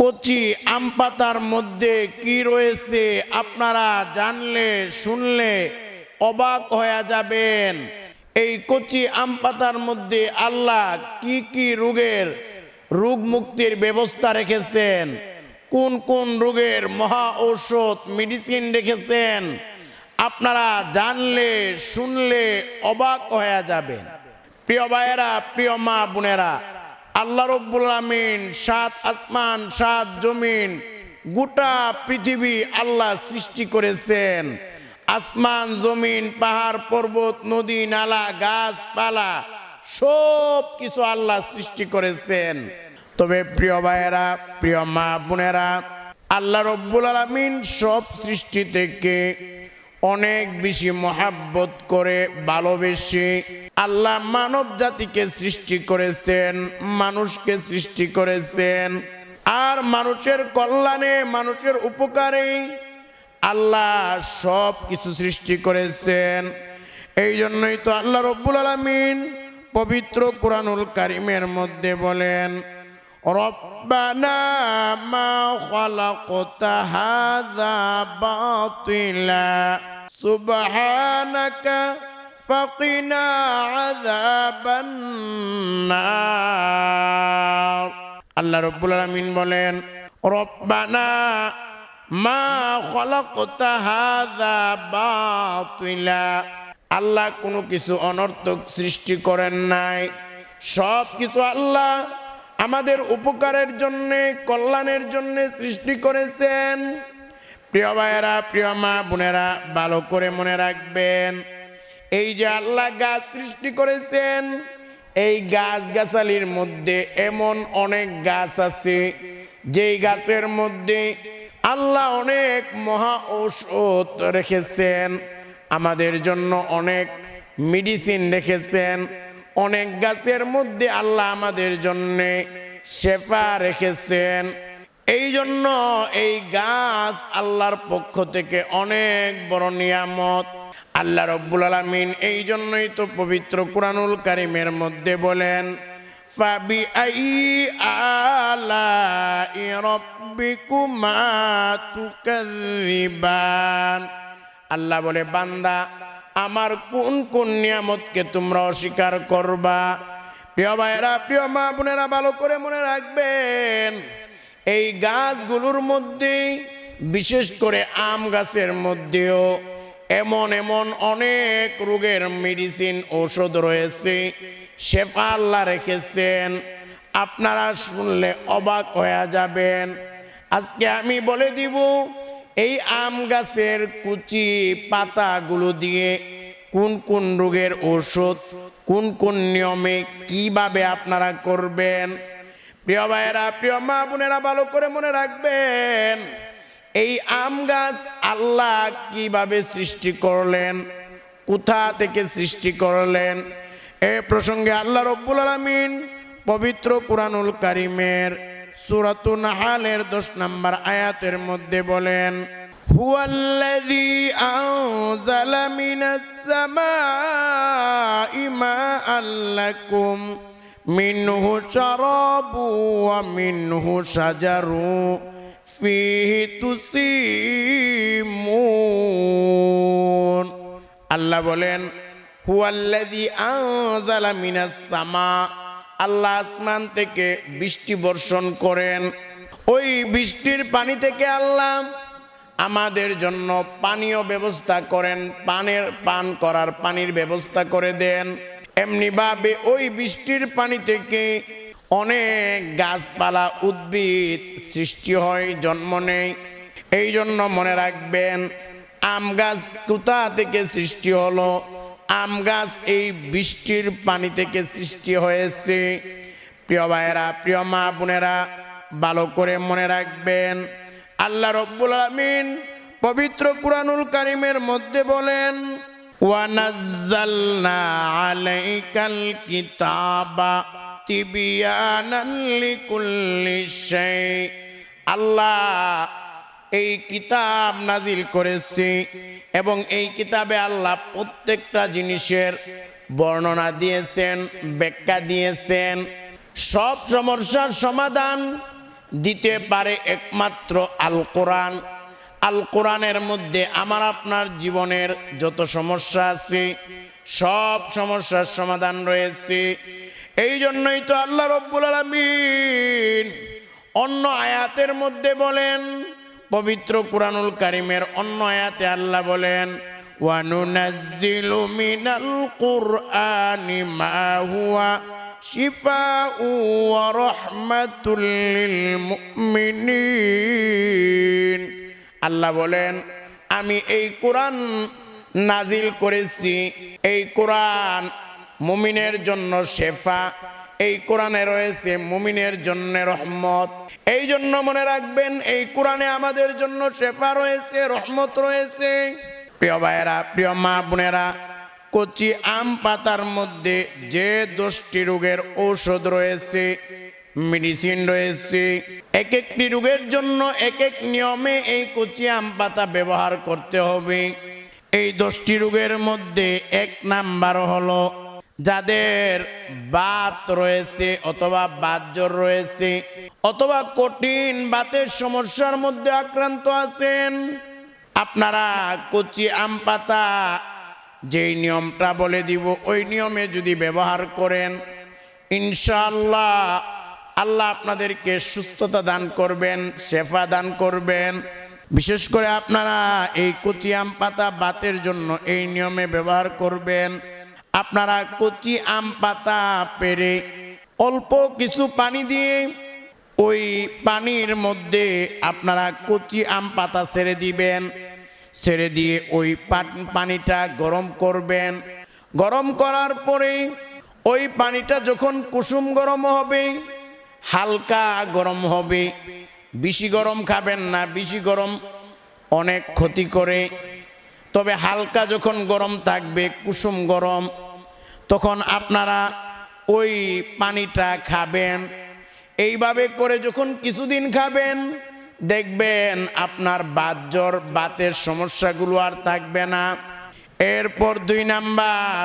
কচি আম পাতার মধ্যে কি রয়েছে আপনারা জানলে, শুনলে অবাক হয়ে যাবেন। এই কচি আম পাতার মধ্যে আল্লাহ কি কি রোগের রোগ মুক্তির ব্যবস্থা রেখেছেন? কোন কোন রোগের মহা ঔষধ মেডিসিন রেখেছেন? আপনারা জানলে, শুনলে অবাক হয়ে যাবেন। প্রিয় ভাইয়েরা, প্রিয় মা বোনেরা আল্লাহ রব্বুল আমিন সাত আসমান, সাত জমিন, গোটা পৃথিবী আল্লাহ সৃষ্টি করেছেন। আসমান, জমিন, পাহাড়, পর্বত, নদী, নালা, গাছপালা সব কিছু আল্লাহ সৃষ্টি করেছেন। তবে প্রিয় ভাইয়েরা, প্রিয় মা বোনেরা, আল্লাহ রব্বুল আলমিন সব সৃষ্টি থেকে অনেক বেশি মহাব্বত করে ভালোবেসে আল্লাহ মানব জাতিকে সৃষ্টি করেছেন, মানুষকে সৃষ্টি করেছেন। আর মানুষের কল্যাণে, মানুষের উপকারে আল্লাহ সব কিছু সৃষ্টি করেছেন। এই জন্যই তো আল্লাহ রব্বুল আলমিন পবিত্র কোরআনুল কারিমের মধ্যে বলেন ربنا ما خلقت هذا باطلا سبحانك فقنا عذاب النار আল্লাহ রব্বুল আলামিন বলেন রব্বানা মা খলাকতা হাযা বাতিলা আল্লাহ কোনো কিছু অনর্থক সৃষ্টি করেন নাই সব কিছু আল্লাহ আমাদের উপকারের জন্য, কল্যাণের জন্য সৃষ্টি করেছেন। প্রিয় ভাইয়েরা, প্রিয় মা বোনেরা, ভালো করে মনে রাখবেন, এই যে আল্লাহ গাছ সৃষ্টি করেছেন, এই গাছ গাছালির মধ্যে এমন অনেক গাছ আছে, যেই গাছের মধ্যে আল্লাহ অনেক মহা ঔষধ রেখেছেন, আমাদের জন্য অনেক মেডিসিন রেখেছেন অনেক গাছের মধ্যে আল্লাহ আমাদের জন্য শেফা রেখেছেন। এই জন্য এই গাছ আল্লাহর পক্ষ থেকে অনেক বড় নিয়ামত। আল্লাহ রব্বুল আলমিন এই জন্যই তো পবিত্র কুরআনুল কারিমের মধ্যে বলেন ফাবি আই আলা আল্লাহ বলে, বান্দা আমার কোন কোন নিয়ামতকে তোমরা অস্বীকার করবা? প্রিয় ভাইয়েরা, প্রিয় মা বোনেরা, ভালো করে মনে রাখবেন, এই গাছগুলোর মধ্যে, বিশেষ করে আম গাছের মধ্যেও এমন এমন অনেক রোগের মেডিসিন ঔষধ রয়েছে, শেফা আল্লাহ রেখেছেন। আপনারা শুনলে অবাক হয়ে যাবেন। আজকে আমি বলে দিব এই আম গাছের কুচি পাতাগুলো দিয়ে কোন কোন রোগের ওষুধ, কোন কোন নিয়মে কীভাবে আপনারা করবেন? প্রিয় ভাইয়েরা, প্রিয় মা বোনেরা, ভালো করে মনে রাখবেন, এই আম গাছ আল্লাহ কীভাবে সৃষ্টি করলেন, কোথা থেকে সৃষ্টি করলেন? এ প্রসঙ্গে আল্লাহ রব্বুল আলমিন পবিত্র কুরআনুল কারিমের সুরাতুন হালের দশ নম্বর আয়াতের মধ্যে বলেন, হুয়াল্লাযী আনজালা মিনাস সামাই মাআন লাকুম, মিনহু শারাবু ওয়া মিনহু শাজারু, ফিহি তুসিমুন। আল্লাহ বলেন, হুয়াল্লাযী আনজালা মিনাস আল্লাহ আসমান থেকে বৃষ্টি বর্ষণ করেন। ওই বৃষ্টির পানি থেকে আল্লাহ আমাদের জন্য পানীয় ব্যবস্থা করেন। পানের পান করার পানির ব্যবস্থা করে দেন। এমনিভাবে ওই বৃষ্টির পানি থেকে অনেক গাছপালা উদ্ভিদ সৃষ্টি হয়, জন্ম নেই এই জন্য মনে রাখবেন, আম গাছ কোথা থেকে সৃষ্টি হলো? আম গাছ এই বৃষ্টির পানি থেকে সৃষ্টি হয়েছে। প্রিয় ভাইয়েরা, প্রিয় মা বোনেরা, ভালো করে মনে রাখবেন, আল্লাহ রব্বুল আমিন পবিত্র কুরআনুল কারিমের মধ্যে বলেন কিতাবা আল্লাহ এই কিতাব নাজিল করেছি এবং এই কিতাবে আল্লাহ প্রত্যেকটা জিনিসের বর্ণনা দিয়েছেন, ব্যাখ্যা দিয়েছেন। সব সমস্যার সমাধান দিতে পারে একমাত্র আল কোরআন। আল কোরআনের মধ্যে আমার আপনার জীবনের যত সমস্যা আছে, সব সমস্যার সমাধান রয়েছে। এই জন্যই তো আল্লাহ রব্বুল আলমিন অন্য আয়াতের মধ্যে বলেন পবিত্র কুরআনুল কারিমের অন্য আয়াতে আল্লাহ বলেন وَنُنَزِّلُ مِنَ الْقُرْآنِ مَا هُوَ شِفَاءٌ وَرَحْمَةٌ لِلْمُؤْمِنِينَ আল্লাহ বলেন, আমি এই কোরআন নাজিল করেছি, এই কোরআন মুমিনের জন্য শেফা এই কোরআনে রয়েছে মুমিনের জন্য রহমত। এই জন্য মনে রাখবেন, এই কোরআনে আমাদের জন্য শেফা রয়েছে, রহমত রয়েছে। প্রিয় ভাইয়েরা, প্রিয় মা বোনেরা, কচি আম পাতার মধ্যে যে দশটি রোগের ঔষধ রয়েছে, মেডিসিন রয়েছে এক একটি রোগের জন্য এক এক নিয়মে এই কচি আম পাতা ব্যবহার করতে হবে। এই দশটি রোগের মধ্যে এক নাম্বার হলো যাদের বাত রয়েছে অথবা বাতজ্বর রয়েছে অথবা কঠিন বাতের সমস্যার মধ্যে আক্রান্ত আছেন, আপনারা কচি আম পাতা যেই নিয়মটা বলে দিব, ওই নিয়মে যদি ব্যবহার করেন, ইনশাআল্লাহ আল্লাহ আপনাদেরকে সুস্থতা দান করবেন, শেফা দান করবেন। বিশেষ করে আপনারা এই কচি আম পাতা বাতের জন্য এই নিয়মে ব্যবহার করবেন। আপনারা কচি আম পাতা পেরে অল্প কিছু পানি দিয়ে ওই পানির মধ্যে আপনারা কচি আম পাতা ছেড়ে দিবেন। ছেড়ে দিয়ে ওই পান- পানিটা গরম করবেন। গরম করার পরে ওই পানিটা যখন কুসুম গরম হবে, হালকা গরম হবে, বেশি গরম খাবেন না, বেশি গরম অনেক ক্ষতি করে। তবে হালকা যখন গরম থাকবে, কুসুম গরম তখন আপনারা ওই পানিটা খাবেন। এইভাবে করে যখন কিছুদিন খাবেন, দেখবেন আপনার বাতজ্বর বাতের সমস্যাগুলো আর থাকবে না। এরপর দুই নাম্বার,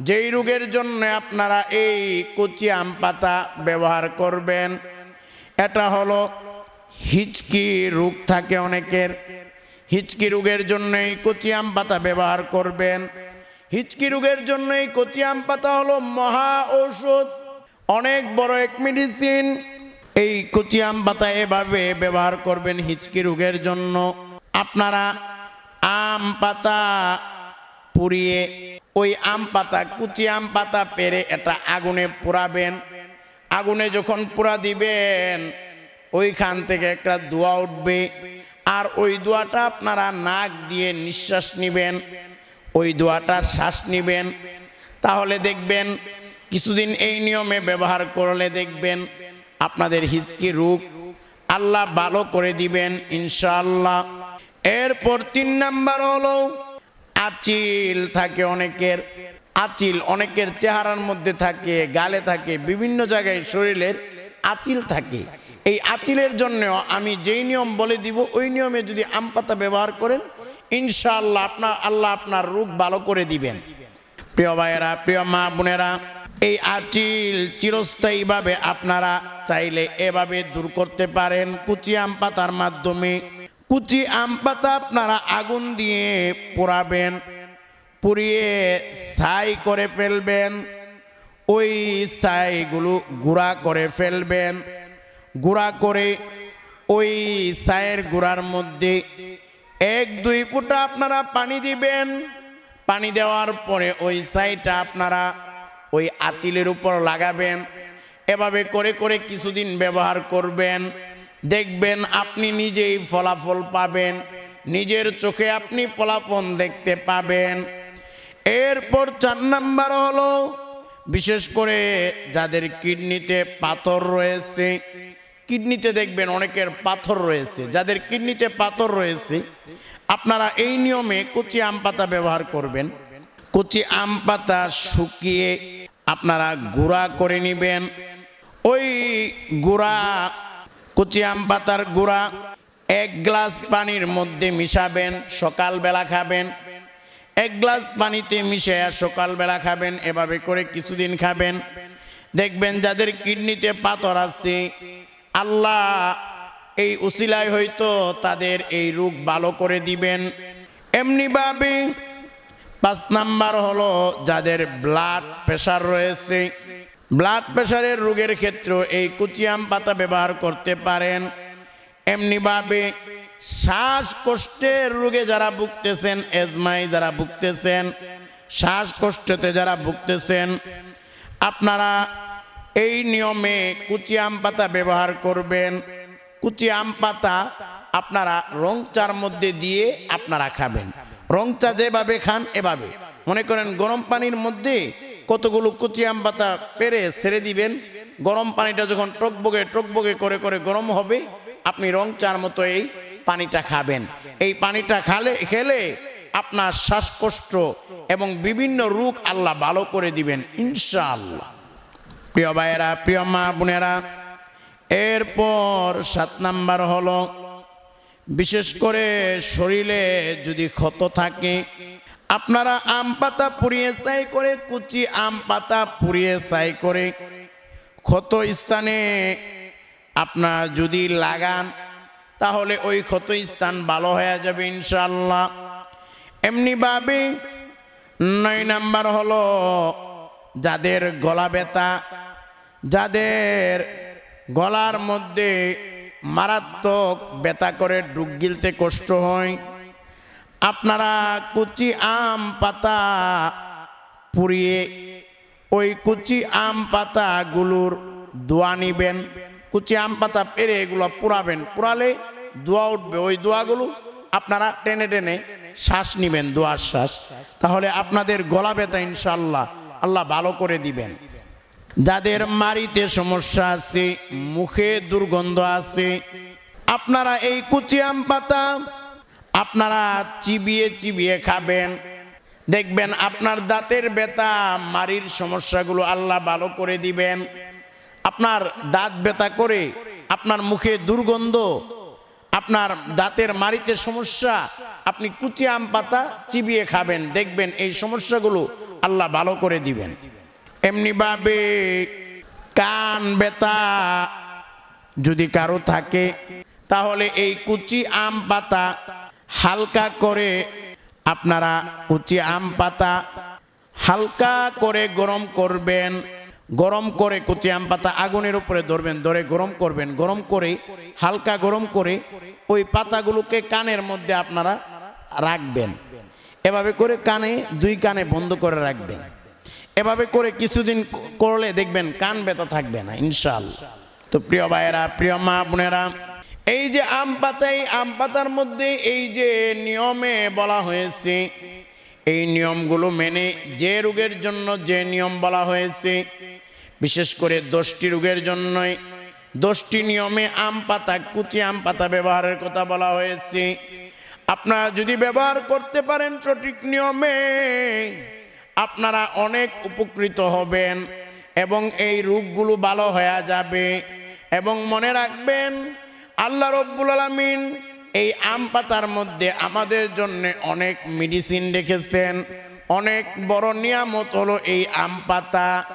যেই রোগের জন্য আপনারা এই কচি আম পাতা ব্যবহার করবেন, এটা হলো হিচকি রোগ থাকে অনেকের। হিচকি রোগের জন্য এই কচি আম পাতা ব্যবহার করবেন। হিচকি রোগের জন্য এই কচি আম পাতা হলো মহা ঔষধ। অনেক বড় এক মেডিসিন এই কচি আম পাতা এভাবে ব্যবহার করবেন হিচকি রোগের জন্য। আপনারা আম পাতা পুড়িয়ে ওই আম পাতা কুচি আম পাতা পেরে এটা আগুনে পোড়াবেন। আগুনে যখন পোড়া দিবেন, ওইখান থেকে একটা দোয়া উঠবে। আর ওই দোয়াটা আপনারা নাক দিয়ে নিঃশ্বাস নিবেন। ওই দোয়াটা শ্বাস নিবেন। তাহলে দেখবেন কিছুদিন এই নিয়মে ব্যবহার করলে দেখবেন আপনাদের হিচকি রূপ আল্লাহ ভালো করে দিবেন ইনশাআল্লাহ। এরপর তিন নাম্বার হলো আচিল থাকে অনেকের। আচিল অনেকের চেহারার মধ্যে থাকে, গালে থাকে, বিভিন্ন জায়গায় শরীরের আচিল থাকে। এই আচিলের জন্য আমি যেই নিয়ম বলে দিব, ওই নিয়মে যদি আম পাতা ব্যবহার করেন, ইনশাআল্লাহ আপনার, আল্লাহ আপনার রোগ ভালো করে দিবেন। প্রিয় ভাইয়েরা, প্রিয় মা বোনেরা, এই আচিল চিরস্থায়ীভাবে আপনারা চাইলে এভাবে দূর করতে পারেন। কুচি আম পাতার মাধ্যমে, কুচি আম পাতা আপনারা আগুন দিয়ে পোড়াবেন, পুড়িয়ে ছাই করে ফেলবেন, ওই ছাইগুলো গুঁড়া করে ফেলবেন গুঁড়া করে ওই ছায়ের গুঁড়ার মধ্যে এক, দুই ফুটা আপনারা পানি দিবেন। পানি দেওয়ার পরে ওই ছাইটা আপনারা ওই আচিলের উপর লাগাবেন। এভাবে করে করে কিছুদিন ব্যবহার করবেন। দেখবেন আপনি নিজেই ফলাফল পাবেন। নিজের চোখে আপনি ফলাফল দেখতে পাবেন। এরপর চার নাম্বার হলো, বিশেষ করে যাদের কিডনিতে পাথর রয়েছে কিডনিতে দেখবেন অনেকের পাথর রয়েছে। যাদের কিডনিতে পাথর রয়েছে, আপনারা এই নিয়মে কচি আম পাতা ব্যবহার করবেন। কচি আম পাতা শুকিয়ে আপনারা গুঁড়া করে নেবেন। ওই গুঁড়া, কচি আম পাতার গুঁড়া এক গ্লাস পানির মধ্যে মিশাবেন, সকালবেলা খাবেন। এক গ্লাস পানিতে মিশে সকালবেলা খাবেন, এভাবে করে কিছুদিন খাবেন। দেখবেন যাদের কিডনিতে পাথর আছে আল্লাহ এই উসিলায় হয়তো তাদের এই রোগ ভালো করে দিবেন। এমনিভাবে পাঁচ নাম্বার হলো যাদের ব্লাড প্রেশার রয়েছে। ব্লাড প্রেশারের রোগের ক্ষেত্রে এই কুচিয়াম পাতা ব্যবহার করতে পারেন। এমনিভাবে শ্বাসকষ্টের রোগে যারা ভুগতেছেন এজমাই যারা ভুগতেছেন, শ্বাসকষ্টতে যারা ভুগতেছেন, আপনারা এই নিয়মে কুচি আম পাতা ব্যবহার করবেন। কুচি আম পাতা আপনারা রং চার মধ্যে দিয়ে আপনারা খাবেন। রং চা যেভাবে খান এভাবে। মনে করেন গরম পানির মধ্যে কতগুলো কুচি আম পাতা পেরে ছেড়ে দিবেন। গরম পানিটা যখন টকবগে টকবগে করে করে গরম হবে, আপনি রং চার মতো এই পানিটা খাবেন। এই পানিটা খালে খেলে আপনার শ্বাসকষ্ট এবং বিভিন্ন রোগ আল্লাহ ভালো করে দিবেন, ইনশাআল্লাহ। প্রিয় ভাইয়েরা, প্রিয় মা বোনেরা, এরপর সাত নাম্বার হলো, বিশেষ করে শরীরে যদি ক্ষত থাকে, আপনারা আম পাতা পুড়িয়ে চাই করে, কুচি আম পাতা পুড়িয়ে চাই করে, ক্ষত স্থানে আপনার যদি লাগান, তাহলে ওই ক্ষত স্থান ভালো হয়ে যাবে ইনশাল্লাহ এমনিভাবে নয় নাম্বার হলো, যাদের গলা ব্যথা যাদের গলার মধ্যে মারাত্মক ব্যথা করে ডুব গিলতে কষ্ট হয়, আপনারা কুচি আম পাতা পুড়িয়ে ওই কুচি আম পাতাগুলোর দোয়া নিবেন। কুচি আম পাতা পেরে এগুলো পুরাবেন পুরালে দোয়া উঠবে। ওই দোয়াগুলো আপনারা টেনে টেনে শ্বাস নিবেন, দোয়ার শ্বাস। তাহলে আপনাদের গলা ব্যথা ইনশাল্লাহ আল্লাহ ভালো করে দিবেন। যাদের মারিতে সমস্যা আছে, মুখে দুর্গন্ধ আছে, আপনারা এই কুচি আম পাতা আপনারা চিবিয়ে চিবিয়ে খাবেন। দেখবেন আপনার দাঁতের ব্যথা মারির সমস্যাগুলো আল্লাহ ভালো করে দিবেন। আপনার দাঁত ব্যথা করে আপনার মুখে দুর্গন্ধ, আপনার দাঁতের মারিতে সমস্যা, আপনি কুচি আম পাতা চিবিয়ে খাবেন। দেখবেন এই সমস্যাগুলো আল্লাহ ভালো করে দিবেন। এমনিভাবে কান বেতা যদি কারও থাকে, তাহলে এই কুচি আম পাতা হালকা করে আপনারা কুচি আম পাতা হালকা করে গরম করবেন, গরম করে কুচি আম পাতা আগুনের উপরে ধরবেন, ধরে গরম করবেন, গরম করে, হালকা গরম করে ওই পাতাগুলোকে কানের মধ্যে আপনারা রাখবেন। এভাবে করে কানে, দুই কানে বন্ধ করে রাখবেন। এভাবে করে কিছুদিন করলে দেখবেন কান ব্যথা থাকবে না, ইনশাল। তো প্রিয় ভাইয়েরা, প্রিয় মা বোনেরা, এই যে আম পাতা, এই আম পাতার মধ্যে এই যে নিয়মে বলা হয়েছে, এই নিয়মগুলো মেনে যে রোগের জন্য যে নিয়ম বলা হয়েছে, বিশেষ করে দশটি রোগের জন্যই, দশটি নিয়মে আম পাতা, কুচি আম পাতা ব্যবহারের কথা বলা হয়েছে। আপনারা যদি ব্যবহার করতে পারেন সঠিক নিয়মে আপনারা অনেক উপকৃত হবেন এবং এই রোগগুলো ভালো হয়ে যাবে এবং মনে রাখবেন, আল্লাহ রব্বুল আলমিন এই আম পাতার মধ্যে আমাদের জন্যে অনেক মেডিসিন রেখেছেন। অনেক বড় নিয়ামত হলো এই আম পাতা।